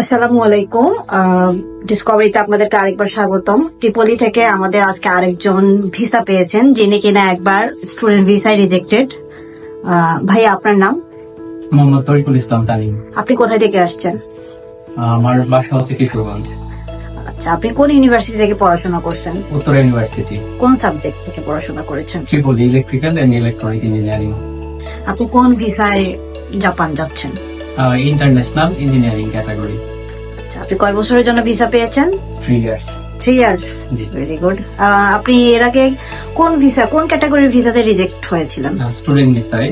আসসালামু আলাইকুম। ডিসকভারিতে আপনাদেরকে আরেকবার স্বাগতম। ট্রিপলি থেকে আমাদের আজকে আরেকজন ভিসা পেয়েছেন যিনি কিনা একবার স্টুডেন্ট ভিসায় রিজেক্টেড ভাই আপনার নাম? মোহাম্মদ তরিকুল ইসলাম তালিম। আপনি কোথায় থেকে আসছেন? আমার বাসা হচ্ছে কিশোরগঞ্জ। আচ্ছা আপনি কোন ইউনিভার্সিটি থেকে পড়াশোনা করছেন? উত্তর ইউনিভার্সিটি কোন সাবজেক্ট থেকে পড়াশোনা করেছেন? Triple electrical and electronic engineering আপনি কোন ভিসায় জাপান যাচ্ছেন? ইন্টারন্যাশনাল ইঞ্জিনিয়ারিং ক্যাটাগরি আচ্ছা আপনি কয় বছরের জন্য ভিসা পেয়েছেন? Three years three years. Very good আপনি এর আগে কোন ভিসা কোন ক্যাটাগরির ভিসাতে রিজেক্ট হয়েছিলেন? স্টুডেন্ট ভিসায়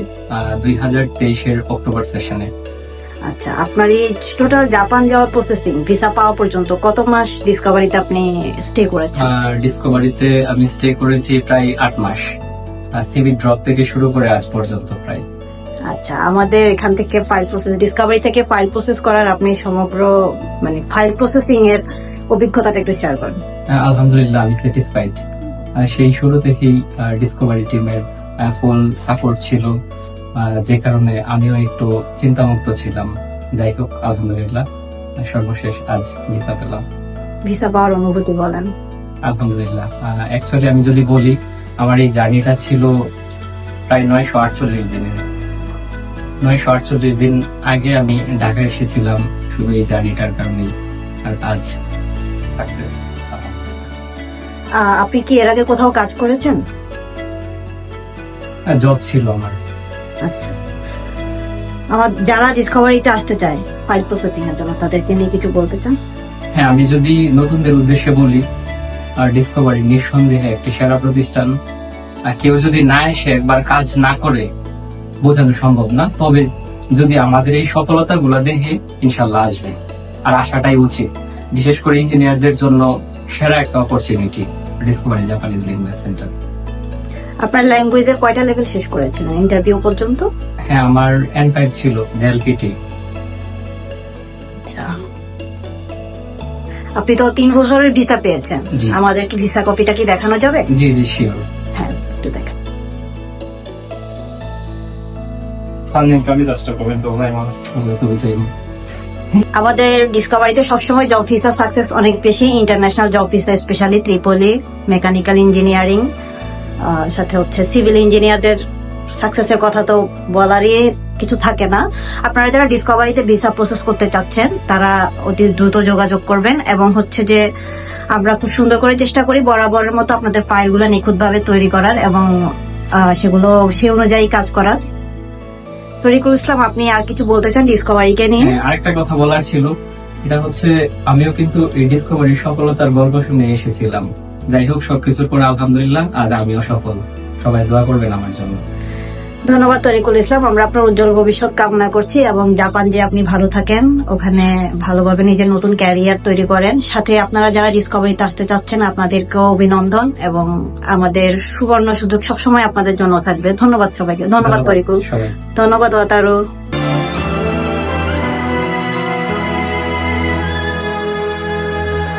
দুই হাজার তেইশের অক্টোবর সেশনে আচ্ছা আপনার এই টোটাল জাপান যাওয়ার প্রসেসিং ভিসা পাওয়া পর্যন্ত কত মাস ডিসকভারিতে আপনি স্টে করেছেন? ডিসকভারিতে আমি স্টে করেছি প্রায় আট মাস। সিবি ড্রপ থেকে শুরু করে আজ পর্যন্ত প্রায়। আচ্ছা আমাদের এখান থেকে ফাইল প্রসেস ডিসকভারি থেকে ফাইল প্রসেস করার আপনি সমগ্র মানে ফাইল প্রসেসিং এর অভিজ্ঞতাটা একটু শেয়ার করেন। আলহামদুলিল্লাহ আমি স্যাটিসফাইড সেই শুরু থেকেই ডিসকভারি টিমের ফুল সাপোর্ট ছিল। যে কারণে আমিও একটু চিন্তামুক্ত ছিলাম। যাই হোক আলহামদুলিল্লাহ সর্বশেষ আজ ভিসা পেলাম। ভিসা পাওয়ার অনুভূতি বলেন। আলহামদুলিল্লাহ অ্যাকচুয়ালি আমি যদি বলি আমার এই জার্নিটা ছিল প্রায় নয়শো আটচল্লিশ দিনের। নয়শো আটচল্লিশ দিন আগে আমি ঢাকায় এসেছিলাম শুধু এই জার্নিটার কারণেই আর আজ সাকসেস আপনি কি এর আগে কোথাও কাজ করেছেন? জব ছিল আমার। আচ্ছা। আমার যারা ডিসকভারিতে আসতে চায় ফাইল প্রসেসিং এর জন্য, তাদেরকে নিয়ে কিছু বলতে চান? হ্যাঁ আমি যদি নতুনদের উদ্দেশ্যে বলি, আর ডিসকভারি নিঃসন্দেহে একটি সেরা প্রতিষ্ঠান, আর কেউ যদি না এসে একবার কাজ না করে, বোঝানো সম্ভব না। তবে যদি আমাদের এই সফলতা গুলা দেখে, ইনশাল্লাহ আসবে। আর আসাটাই উচিত, বিশেষ করে ইঞ্জিনিয়ারদের জন্য সেরা একটা opportunity Discovery Japanese language centre আপনার ল্যাঙ্গুয়েজের কয়টা লেভেল শেষ করেছেন? ইন্টারভিউ পর্যন্ত? হ্যাঁ আমার এন ফাইভ ছিল এলপিটি আচ্ছা। আপনি তো তিন বছরের ভিসা পেয়েছেন। আমাদের কি ভিসা কপিটা কি দেখানো যাবে? জি জি শিওর হ্যাঁ একটু দেখান। আমাদের ডিসকভারিতে সবসময় জব ভিসা সাকসেস অনেক বেশি। International job visa specially triple E mechanical engineering সাথে হচ্ছে সিভিল ইঞ্জিনিয়ারদের সাকসেসের কথা তো বলারই কিছু থাকে না। আপনারা যারা ডিসকভারিতে ভিসা প্রসেস করতে চাচ্ছেন তারা অতি দ্রুত যোগাযোগ করবেন এবং হচ্ছে যে আমরা খুব সুন্দর করে চেষ্টা করি বরাবরের মতো আপনাদের ফাইলগুলো নিখুঁতভাবে তৈরি করার এবং সেগুলো সে অনুযায়ী কাজ করার। তরিকুল ইসলাম আপনি আর কিছু বলতে চান ডিসকভারিকে নিয়ে? হ্যাঁ, আরেকটা কথা বলার ছিল। এটা হচ্ছে আমিও কিন্তু এই ডিসকভারির সফলতার গল্প শুনে এসেছিলাম। যাই হোক সবকিছুর পর আলহামদুলিল্লাহ আজ আমিও সফল। সবাই দোয়া করবেন আমার জন্য। ধন্যবাদ তরিকুল ইসলাম। আমরা আপনার উজ্জ্বল ভবিষ্যৎ কামনা করছি এবং জাপান যে আপনি ভালো থাকেন ওখানে ভালোভাবে নিজের নতুন ক্যারিয়ার তৈরি করেন। সাথে আপনারা যারা ডিসকভারিতে আসতে চাচ্ছেন আপনাদেরকেও অভিনন্দন এবং আমাদের সুবর্ণ সুযোগ সবসময় আপনাদের জন্য থাকবে। ধন্যবাদ সবাইকে। ধন্যবাদ তরিকুল। ধন্যবাদ ওয়াতারু